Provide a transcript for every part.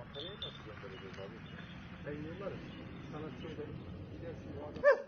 Ankara'ya nasıl göndereceğiz abi? Ben yollarım. Sana söylerim. Gidersin o adam.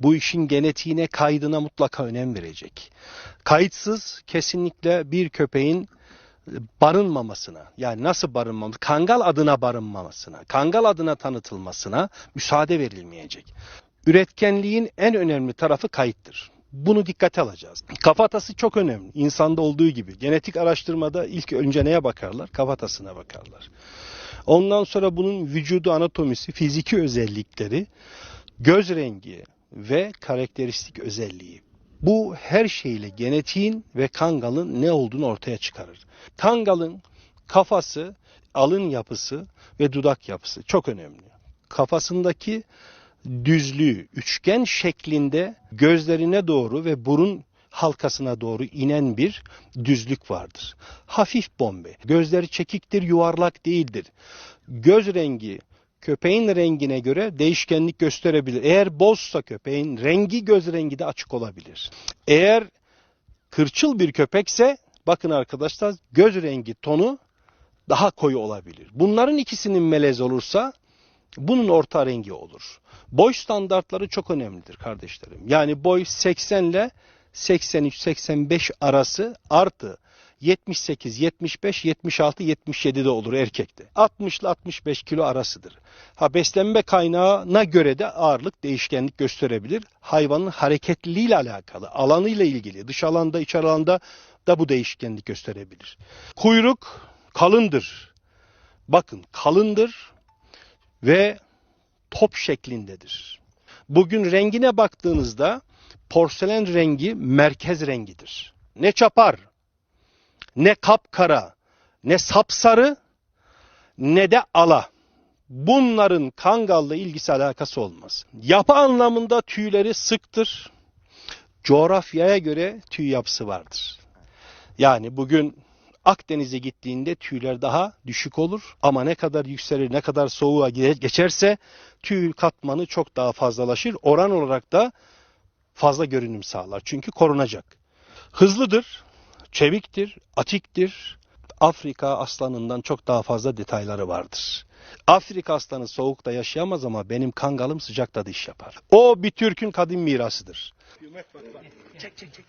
bu işin genetiğine, kaydına mutlaka önem verecek. Kayıtsız kesinlikle bir köpeğin barınmamasına, yani nasıl barınmaması, kangal adına barınmamasına, kangal adına tanıtılmasına müsaade verilmeyecek. Üretkenliğin en önemli tarafı kayıttır. Bunu dikkate alacağız. Kafatası çok önemli. İnsanda olduğu gibi. Genetik araştırmada ilk önce neye bakarlar? Kafatasına bakarlar. Ondan sonra bunun vücudu anatomisi, fiziki özellikleri, göz rengi ve karakteristik özelliği. Bu her şeyle genetiğin ve kangalın ne olduğunu ortaya çıkarır. Kangalın kafası, alın yapısı ve dudak yapısı çok önemli. Kafasındaki düzlüğü, üçgen şeklinde gözlerine doğru ve burun halkasına doğru inen bir düzlük vardır. Hafif bombe. Gözleri çekiktir, yuvarlak değildir. Göz rengi köpeğin rengine göre değişkenlik gösterebilir. Eğer bozsa köpeğin rengi göz rengi de açık olabilir. Eğer kırçıl bir köpekse bakın arkadaşlar göz rengi tonu daha koyu olabilir. Bunların ikisinin melez olursa bunun orta rengi olur. Boy standartları çok önemlidir kardeşlerim. Yani boy 80 ile 83-85 arası artı 78, 75, 76, 77 de olur erkekte. 60 ile 65 kilo arasıdır. Ha beslenme kaynağına göre de ağırlık değişkenlik gösterebilir. Hayvanın hareketliliğiyle alakalı, alanıyla ilgili, dış alanda, iç alanda da bu değişkenlik gösterebilir. Kuyruk kalındır. Bakın kalındır ve top şeklindedir. Bugün rengine baktığınızda porselen rengi merkez rengidir. Ne çapar, ne kapkara, ne sapsarı, ne de ala. Bunların kangalla ilgisi alakası olmaz. Yapı anlamında tüyleri sıktır. Coğrafyaya göre tüy yapısı vardır. Yani bugün Akdeniz'e gittiğinde tüyler daha düşük olur ama ne kadar yükselir, ne kadar soğuğa geçerse tüy katmanı çok daha fazlalaşır. Oran olarak da fazla görünüm sağlar. Çünkü korunacak. Hızlıdır, çeviktir, atiktir. Afrika aslanından çok daha fazla detayları vardır. Afrika aslanı soğukta yaşayamaz ama benim kangalım sıcakta da iş yapar. O bir Türk'ün kadim mirasıdır. Çek çek çek.